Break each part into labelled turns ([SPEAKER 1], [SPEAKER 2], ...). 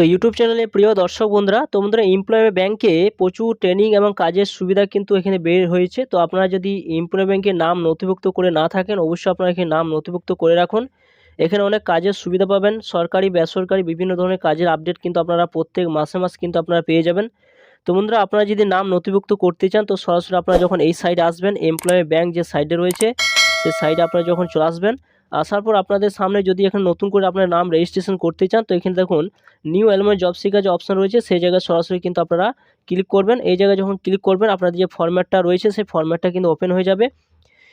[SPEAKER 1] তো ইউটিউব চ্যানেলে প্রিয় দর্শক বন্ধুরা তো বন্ধুরা এমপ্লয় ব্যাংকে প্রচুর ট্রেনিং এবং কাজের সুবিধা কিন্তু এখানে বের হয়েছে। তো আপনারা যদি এমপ্লয় ব্যাংকে নাম নথিভুক্ত করে না থাকেন, অবশ্যই আপনারা এখানে নাম নথিভুক্ত করে রাখুন। এখানে অনেক কাজের সুবিধা পাবেন, সরকারি, বেসরকারি বিভিন্ন ধরনের কাজের আপডেট কিন্তু আপনারা প্রত্যেক মাসে মাস কিন্তু আপনারা পেয়ে যাবেন। তো বন্ধুরা, আপনারা যদি নাম নথিভুক্ত করতে চান, তো সরাসরি আপনারা যখন এই সাইডে আসবেন এমপ্লয় ব্যাংক যে সাইডে রয়েছে, সেই সাইডে আপনারা যখন চলে আসবেন আসার পর আপনাদের সামনে যদি এখানে নতুন করে আপনার নাম রেজিস্ট্রেশন করতে চান, তো এখানে দেখুন নিউ অ্যালময় জব সিকার যে অপশন রয়েছে, সেই জায়গায় সরাসরি কিন্তু আপনারা ক্লিক করবেন। এই জায়গায় যখন ক্লিক করবেন, আপনাদের যে ফর্ম্যাটটা রয়েছে, সেই ফর্ম্যাটটা কিন্তু ওপেন হয়ে যাবে।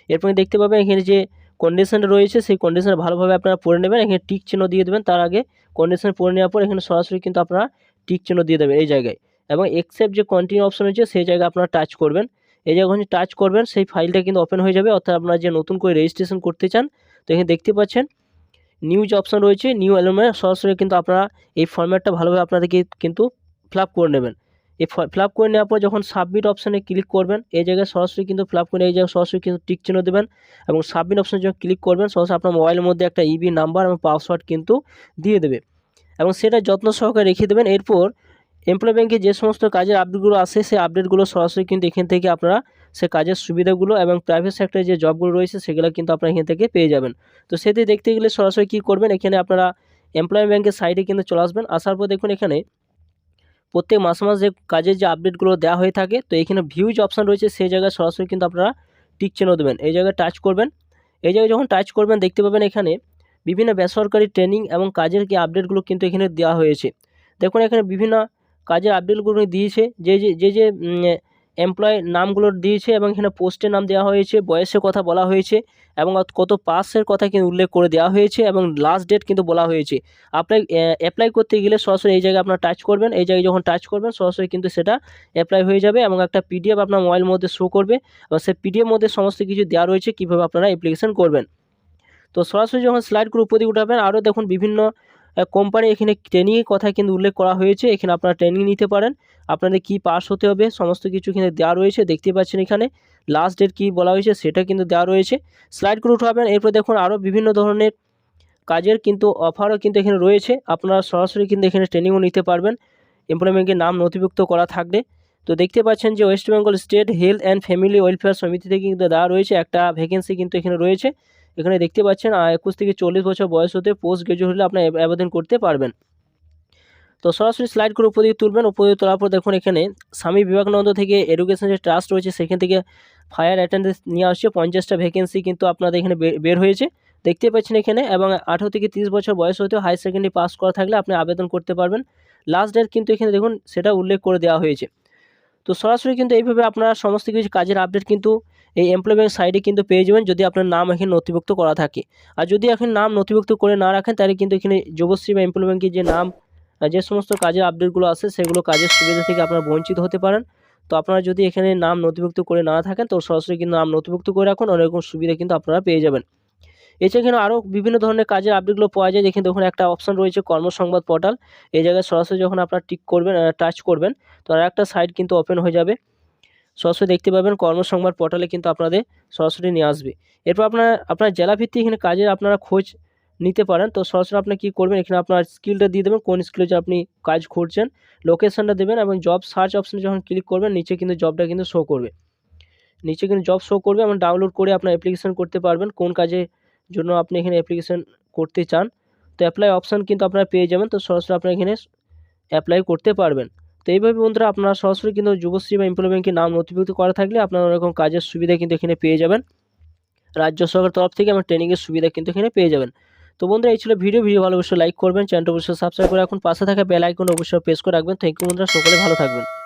[SPEAKER 1] এরপরে দেখতে পাবেন এখানে যে কন্ডিশন রয়েছে, সেই কন্ডিশন ভালোভাবে আপনারা পড়ে নেবেন। এখানে টিক চিহ্ন দিয়ে দেবেন। তার আগে কন্ডিশন পড়ে নেওয়ার পর এখানে সরাসরি কিন্তু আপনারা টিক চিহ্ন দিয়ে দেবেন এই জায়গায়। এবং এক্সেপ্ট যে কন্টিনিউ অপশন রয়েছে, সেই জায়গায় আপনারা টাচ করবেন। এই জায়গায় টাচ করবেন, সেই ফাইলটা কিন্তু ওপেন হয়ে যাবে। অর্থাৎ আপনারা যে নতুন করে রেজিস্ট্রেশন করতে চান তো এখানে দেখতে পাচ্ছেন নিউ যে অপশন রয়েছে নিউ অ্যালবামে সরাসরি কিন্তু আপনারা এই ফর্ম্যাটটা ভালোভাবে আপনাদেরকে কিন্তু ফিল করে নেবেন। এই ফিল করে নেওয়ার পর যখন সাবমিট অপশানে ক্লিক করবেন, এই জায়গায় সরাসরি কিন্তু ফিল করে এই জায়গায় সরাসরি কিন্তু টিক চিহ্ন দেবেন এবং সাবমিট অপশানে যখন ক্লিক করবেন, সরাসরি আপনার মোবাইলের মধ্যে একটা ইবি নাম্বার এবং পাসওয়ার্ড কিন্তু দিয়ে দেবে। এবং সেটা যত্ন সহকারে রেখে দেবেন। এরপর এমপ্লয় ব্যাংকে যে সমস্ত কাজের আপডেটগুলো আসে, সেই আপডেটগুলো সরাসরি কিন্তু এখান থেকে আপনারা সে কাজের সুবিধাগুলো এবং প্রাইভেট সেক্টরে যে জবগুলো রয়েছে, সেগুলো কিন্তু আপনারা এখান থেকে পেয়ে যাবেন। তো সেটি দেখতে গেলে সরাসরি কী করবেন, এখানে আপনারা এমপ্লয় ব্যাংকের সাইডে কিন্তু চলে আসবেন। আসার পর দেখুন এখানে প্রত্যেক মাসে মাস যে কাজের যে আপডেটগুলো দেওয়া হয়ে থাকে, তো এখানে ভিউজ অপশান রয়েছে, সেই জায়গায় সরাসরি কিন্তু আপনারা টিক চিহ্ন দেবেন। এই জায়গায় টাচ করবেন। এই জায়গায় যখন টাচ করবেন, দেখতে পাবেন এখানে বিভিন্ন বেসরকারি ট্রেনিং এবং কাজের কি আপডেটগুলো কিন্তু এখানে দেওয়া হয়েছে। দেখুন এখানে বিভিন্ন কাজের আপডেটগুলো দিয়েছে, যে যে যে এমপ্লয় নামগুলো দিয়েছে এবং এখানে পোস্টের নাম দেওয়া হয়েছে, বয়সের কথা বলা হয়েছে এবং কত পাসের কথা কিন্তু উল্লেখ করে দেওয়া হয়েছে এবং লাস্ট ডেট কিন্তু বলা হয়েছে। অ্যাপ্লাই অ্যাপ্লাই করতে গেলে সরাসরি এই জায়গায় আপনার টাচ করবেন, এই জায়গায় যখন টাচ করবেন সরাসরি কিন্তু সেটা অ্যাপ্লাই হয়ে যাবে এবং একটা পিডিএফ আপনার মোবাইল মধ্যে শো করবে এবং সেই পিডিএফ মধ্যে সমস্ত কিছু দেওয়া রয়েছে, কীভাবে আপনারা অ্যাপ্লিকেশন করবেন। তো সরাসরি যখন স্লাইড করে উপর উঠাবেন, আরও দেখুন বিভিন্ন কোম্পানি এখানে ট্রেনিংয়ের কথা কিন্তু উল্লেখ করা হয়েছে। এখানে আপনারা ট্রেনিং নিতে পারেন। আপনাদের কি পাস হতে হবে, সমস্ত কিছু এখানে দেওয়া রয়েছে। দেখতে পাচ্ছেন এখানে লাস্ট ডেট কী বলা হয়েছে সেটা কিন্তু দেওয়া রয়েছে। স্লাইড করে উঠাবেন। এরপর দেখুন আরও বিভিন্ন ধরনের কাজের কিন্তু অফারও কিন্তু এখানে রয়েছে। আপনারা সরাসরি কিন্তু এখানে ট্রেনিংও নিতে পারবেন। এমপ্লয়মেন্টের নাম নথিভুক্ত করা থাকলে তো দেখতে পাচ্ছেন যে West Bengal state health and family welfare সমিতি থেকে কিন্তু দেওয়া রয়েছে। একটা ভ্যাকেন্সি কিন্তু এখানে রয়েছে। এখানে দেখতে পাচ্ছেন একুশ থেকে চল্লিশ বছর বয়স হতে পোস্ট গ্রাজুয়েট হলে আপনি আবেদন করতে পারবেন। তো সরাসরি স্লাইড করে উপর দিকে তুলবেন, উপর দিকে তোলার পর দেখুন এখানে স্বামী বিবেকানন্দ থেকে এডুকেশন যে ট্রাস্ট রয়েছে, সেখান থেকে ফায়ার অ্যাটেন্ডেন্স নিয়ে আসছে, পঞ্চাশটা ভ্যাকেন্সি কিন্তু আপনাদের এখানে বের হয়েছে। দেখতে পাচ্ছেন এখানে, এবং আঠেরো থেকে তিরিশ বছর বয়স হতেও হাই সেকেন্ডারি পাস করা থাকলে আপনি আবেদন করতে পারবেন। লাস্ট ডেট কিন্তু এখানে দেখুন, সেটা উল্লেখ করে দেওয়া হয়েছে। তো সরাসরি কিন্তু এইভাবে আপনার সমস্ত কিছু কাজের আপডেট কিন্তু এই এমপ্লয়মেন্ট সাইডে কিন্তু পেয়ে যাবেন যদি আপনার নাম এখানে নথিভুক্ত করা থাকে। আর যদি এখন নাম নথিভুক্ত করে না রাখেন, তাহলে কিন্তু এখানে যুবশ্রী বা এমপ্লয়মেন্টের যে নাম যে সমস্ত কাজের আপডেটগুলো আছে, সেগুলো কাজের সুবিধা থেকে আপনারা বঞ্চিত হতে পারেন। তো আপনারা যদি এখানে নাম নথিভুক্ত করে না থাকেন, তো সরাসরি কিন্তু নাম নথিভুক্ত করে রাখুন, অনেক রকম সুবিধা কিন্তু আপনারা পেয়ে যাবেন। এছাড়া এখানে আরও বিভিন্ন ধরনের কাজের আপডেটগুলো পাওয়া যায়। যেখানে দেখুন, একটা অপশান রয়েছে কর্মসংবাদ পোর্টাল এই জায়গায় সরাসরি যখন আপনারা টিক করবেন টাচ করবেন, তো আর একটা সাইট কিন্তু ওপেন হয়ে যাবে। সরাসরি দেখতে পাবেন, কর্মসংবাদ পোর্টালে কিন্তু আপনাদের সরাসরি নিয়ে আসবে। এরপর আপনার আপনার জেলাভিত্তিক এখানে কাজের আপনারা খোঁজ নিতে পারেন। তো সরাসরি আপনি কী করবেন, এখানে আপনার স্কিলটা দিয়ে দেবেন, কোন স্কিলে আপনি কাজ খুঁজছেন লোকেশনটা দেবেন এবং জব সার্চ অপশানে যখন ক্লিক করবেন, নিচে কিন্তু জবটা কিন্তু শো করবে। নিচে কিন্তু জব শো করবে এবং ডাউনলোড করে আপনার অ্যাপ্লিকেশন করতে পারবেন, কোন কাজের জন্য আপনি এখানে অ্যাপ্লিকেশন করতে চান, তো অ্যাপ্লাই অপশান কিন্তু আপনারা পেয়ে যাবেন, তো সরাসরি আপনার এখানে অ্যাপ্লাই করতে পারবেন। তো এইভাবে বন্ধুরা আপনারা সরাসরি কিন্তু যুবশ্রী বা এমপ্লয় ব্যাংকে নাম নথিভুক্ত করা থাকলে আপনারা ওরকম কাজের সুবিধা কিন্তু এখানে পেয়ে যাবেন। রাজ্য সরকার তরফ থেকে আমার ট্রেনিংয়ের সুবিধা কিন্তু এখানে পেয়ে যাবেন। তো বন্ধুরা এই ছিল ভিডিও ভিডিও ভালো অবশ্যই লাইক করবেন চ্যানেলটা অবশ্যই সাবস্ক্রাইব করে এখন পাশে থাকা বেল আইকন অবশ্যই প্রেস করে রাখবেন। থ্যাংক ইউ বন্ধুরা, সকলে ভালো থাকবেন।